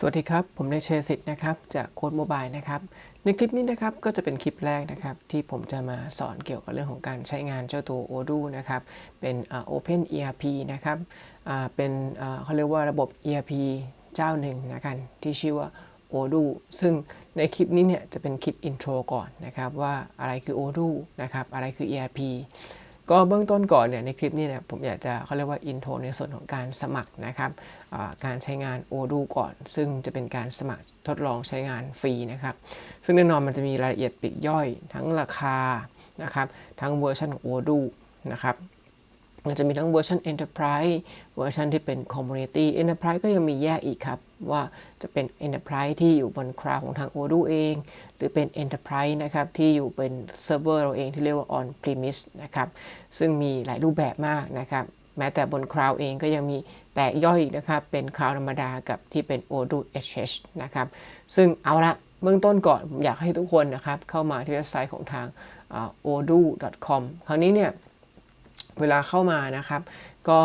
สวัสดีครับ ผมนายเชยสิทธิ์นะครับ จากโค้ดโมบายนะครับ ในคลิปนี้นะครับก็จะเป็นคลิปแรกนะครับ ที่ผมจะมาสอนเกี่ยวกับเรื่องของการใช้งานเจ้าตัว Odoo นะครับ เป็น Open ERP นะครับเป็นเขาเรียกว่าระบบ ERP เจ้าหนึ่งนะครับที่ชื่อว่า Odoo ซึ่งในคลิปนี้เนี่ยจะเป็นคลิปอินโทรก่อนนะครับว่าอะไรคือ Odoo นะครับอะไรคือ ERP ก็เบื้องต้นก่อนเนี่ยในคลิปนี้เนี่ยผมอยากจะเขาเรียกว่าอินโทรในส่วนของการสมัครนะครับการใช้งาน Odoo ก่อน ซึ่งจะเป็นการสมัครทดลองใช้งานฟรีนะครับ ซึ่งแน่นอนมันจะมีรายละเอียดปลีกย่อย ทั้งราคานะครับทั้งเวอร์ชันของ Odoo นะครับ มันจะมีทั้งเวอร์ชัน Enterprise เวอร์ชันที่เป็น Community Enterprise ก็ยังมีแยกอีกครับ ว่าจะเป็น Enterprise ที่อยู่บนคลาวของทาง o d o เอง หรือเป็น Enterprise นะครับ ที่อยู่เป็นเซิร์ฟเวอร์เราเองที่เรียกว่า On Premise นะครับ ซึ่งมีหลายรูปแบบมากนะครับ แม้แต่บนคลาวเองก็ยังมีแตกย่อยอีกนะครับ เป็นคลาวธรรมดากับที่เป็น o d o HH นะครับ ซึ่งเอาละเบื้องต้นก่อนผมอยากให้ทุกคนนะครับ เข้ามาที่เว็บไซต์ของทาง odoo.com คราวนี้เนี่ย เวลาเข้ามานะครับ ก็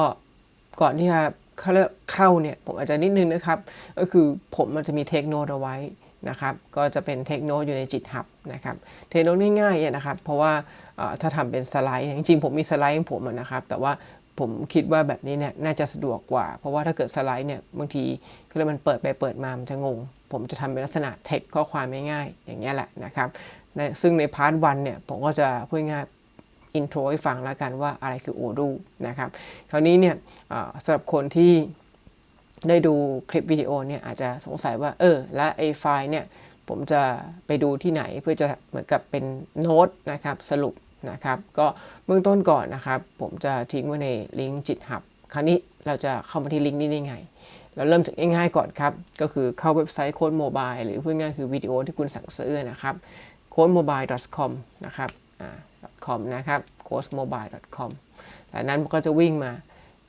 ก่อนที่จะเข้าเข้าเนี่ยผมอาจจะนิดนึงนะครับ ก็คือผมมันจะมีเทคโนตเอาไว้นะครับก็จะเป็นเทคโนอยู่ในจิตหับนะครับเทคโนง่ายๆเนี่ยนะครับเพราะว่าถ้าทำเป็นสไลด์จริงๆผมมีสไลด์ของผมนะครับ แต่ว่าผมคิดว่าแบบนี้เนี่ยน่าจะสะดวกกว่า เพราะว่าถ้าเกิดสไลด์เนี่ยบางทีคือมันเปิดไปเปิดมามันจะงง ผมจะทำเป็นลักษณะเทคข้อความง่ายๆอย่างเงี้ยแหละนะครับซึ่งในพาร์ทวันเนี่ยผมก็จะพูดง่าย อินโทรให้ฟังแล้วกันว่าอะไรคือ Odoo นะครับ คราวนี้เนี่ยสำหรับคนที่ได้ดูคลิปวิดีโอเนี่ยอาจจะสงสัยว่า เออ และไอไฟล์เนี่ยผมจะไปดูที่ไหนเพื่อจะเหมือนกับเป็นโน้ตนะครับสรุปนะครับ ก็เบื้องต้นก่อนนะครับ ผมจะทิ้งไว้ในลิงก์จิตหับคราวนี้เราจะเข้ามาที่ลิงก์นี้ได้ไง เราเริ่มจากง่ายๆก่อนครับ ก็คือเข้าเว็บไซต์โค้ดโมบายหรือพูดง่ายคือวิดีโอที่คุณสั่งซื้อนะครับ c o d e m o b i l e c o m นะครับ com นะครับ coastmobile.com แต่นั้นก็จะวิ่งมา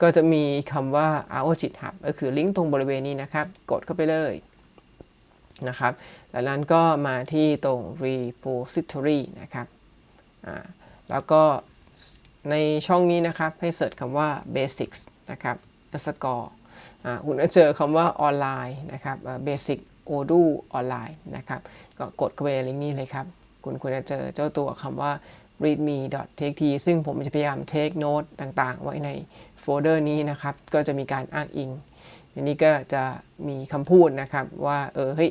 ก็จะมีคำว่า our จิตหับก็คือลิงก์ตรงบริเวณนี้นะครับ กดเข้าไปเลยนะครับจากนั้นก็มาที่ตรง repository นะครับแล้วก็ในช่องนี้นะครับ ให้เสิร์ชคำว่า basics นะครับ score คุณจะเจอคำว่าออนไลน์นะครับ basic odoo ออนไลน์นะครับ ก็กดเข้าไปลิงก์นี้เลยครับ คุณคุณจะเจอเจ้าตัวคำว่า readme.txt ซึ่งผมจะพยายาม take note ต่างๆ ไว้ในโฟลเดอร์นี้นะครับ ก็จะมีการอ้างอิงอันนี้ก็จะมีคำพูดนะครับว่า เออเฮ้ย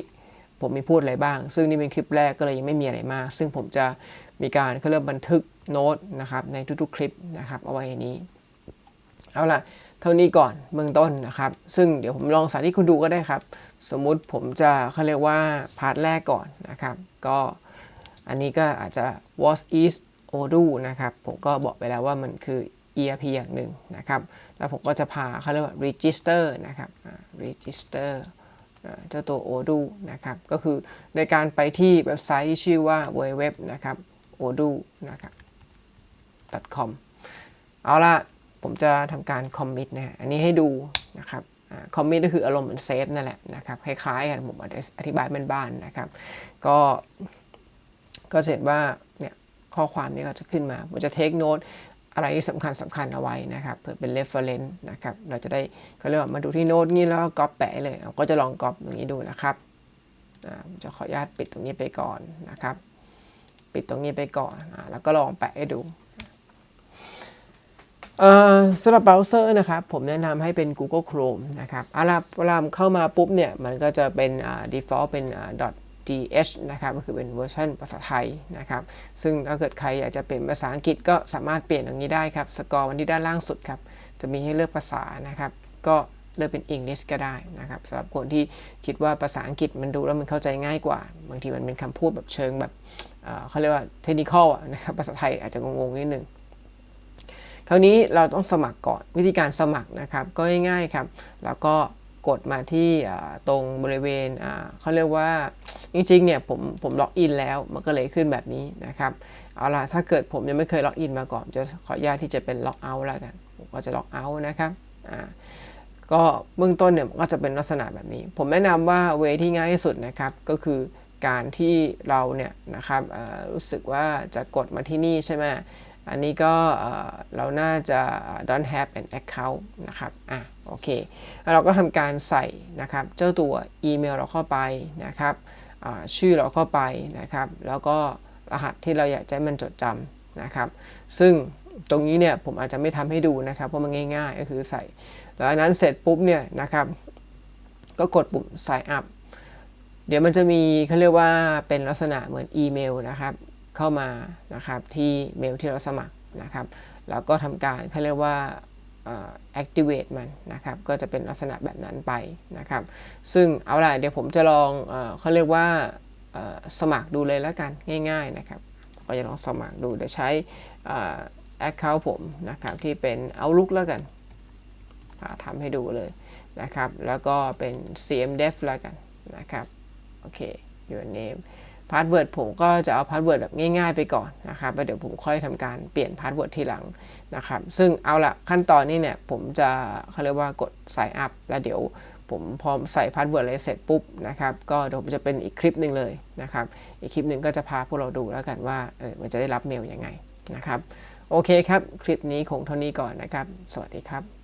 ผมมีพูดอะไรบ้าง ซึ่งนี่เป็นคลิปแรกก็เลยยังไม่มีอะไรมาก ซึ่งผมจะมีการเขาเริ่มบันทึกโน้ตนะครับในทุกๆคลิปนะครับเอาไว้นี้ เอาล่ะ เท่านี้ก่อนเบื้องต้นนะครับ ซึ่งเดี๋ยวผมลองสาธิตคุณดูก็ได้ครับ สมมุติผมจะเขาเรียกว่าพาร์ทแรกก่อนนะครับ ก็ อันนี้ก็อาจจะ was is Odoo นะครับ ผมก็บอกไปแล้วว่ามันคือ ERP อย่างหนึ่งนะครับ แล้วผมก็จะพาเขาเรียกว่า register นะครับ register เจ้าตัว Odoo นะครับ ก็คือในการไปที่เว็บไซต์ที่ชื่อว่า www นะครับ odoo นะครับ com เอาละผมจะทำการ commit นะ อันนี้ให้ดูนะครับ commit ก็คืออารมณ์เหมือนเซฟนั่นแหละนะครับ คล้ายๆกันผมอธิบายบ้านๆนะครับ ก็ ก็เสร็จว่าเนี่ยข้อความนี้ก็จะขึ้นมาผมจะเทคโนตอะไรที่สำคัญสำคัญเอาไว้นะครับเพื่อเป็น reference นะครับเราจะได้เขาเรียกว่ามาดูที่โน้ตนี้แล้วก็ก๊อปแปะเลยก็จะลองก๊อปอย่างนี้ดูนะครับจะขออนุญาตปิดตรงนี้ไปก่อนนะครับ ปิดตรงนี้ไปก่อนอแล้วก็ลองแปะให้ดูสำหรับเบราว์เซอร์นะครับ ผมแนะนำให้เป็น Google Chrome นะครับอาล่ะเวลาเข้ามาปุ๊บเนี่ย มันก็จะเป็น default เป็น DH นะครับก็คือเป็นเวอร์ชันภาษาไทยนะครับ ซึ่งถ้าเกิดใครอยากจะเปลี่ยนภาษาอังกฤษก็สามารถเปลี่ยนอย่างนี้ได้ครับ สกอร์วันที่ด้านล่างสุดครับ จะมีให้เลือกภาษานะครับ ก็เลือกเป็น English ก็ได้นะครับสำหรับคนที่คิดว่าภาษาอังกฤษมันดูแล้วมันเข้าใจง่ายกว่า บางทีมันเป็นคำพูดแบบเชิงแบบเขาเรียกว่าเทคนิคอลนะครับภาษาไทยอาจจะงงๆนิดนึงคราวนี้เราต้องสมัครก่อนวิธีการสมัครนะครับก็ง่ายๆครับ แล้วก็กดมาที่ตรงบริเวณเขาเรียกว่า จริงๆเนี่ยผมผมล็อกอินแล้วมันก็เลยขึ้นแบบนี้นะครับเอาล่ะถ้าเกิดผมยังไม่เคยล็อกอินมาก่อน จะขออนุญาตที่จะเป็นล็อกเอาท์แล้วกันผมก็จะล็อกเอาท์นะครับอ่าก็เบื้องต้นเนี่ยก็จะเป็นลักษณะแบบนี้ ผมแนะนำว่าเวที่ง่ายที่สุดนะครับก็คือการที่เราเนี่ยนะครับรู้สึกว่าจะกดมาที่นี่ใช่ไหมอันนี้ก็เราน่าจะ don't have an account นะครับ อะ โอเค เราก็ทำการใส่นะครับ เจ้าตัวอีเมลเราเข้าไปนะครับ ชื่อเราเข้าไปนะครับ แล้วก็รหัสที่เราอยากจะให้มันจดจำนะครับ ซึ่งตรงนี้เนี่ยผมอาจจะไม่ทำให้ดูนะครับ เพราะมันง่าย ๆ ก็คือใส่แล้วอันนั้นเสร็จปุ๊บเนี่ยนะครับ ก็กดปุ่ม sign up เดี๋ยวมันจะมีเขาเรียกว่าเป็นลักษณะเหมือนอีเมลนะครับ เข้ามานะครับที่เมลที่เราสมัครนะครับ แล้วก็ทำการเขาเรียกว่า activate มันนะครับก็จะเป็นลักษณะแบบนั้นไปนะครับ ซึ่งเอาล่ะเดี๋ยวผมจะลองเอเขาเรียกว่าสมัครดูเลยแล้วกันง่ายๆนะครับ ก็จะลองสมัครดูเดี๋ยวใช้เอ่อ account ผมนะครับที่เป็น Outlook แล้วกันทำให้ดูเลยนะครับ แล้วก็เป็น CMDef แล้วกันนะครับ โอเค your name พาสเวิร์ดผมก็จะเอาพาสเวิร์ดแบบง่ายๆไปก่อนนะครับแล้วเดี๋ยวผมค่อยทำการเปลี่ยนพาสเวิร์ดทีหลังนะครับ ซึ่งเอาละขั้นตอนนี้เนี่ยผมจะเขาเรียกว่ากด sign up แล้วเดี๋ยวผมพอใส่พาสเวิร์ดอะไรเสร็จปุ๊บนะครับก็เดี๋ยวผมจะเป็นอีกคลิปหนึ่งเลยนะครับอีกคลิปหนึ่งก็จะพาพวกเราดูแล้วกันว่าเออมันจะได้รับเมลยังไงนะครับโอเคครับ คลิปนี้คงเท่านี้ก่อนนะครับ สวัสดีครับ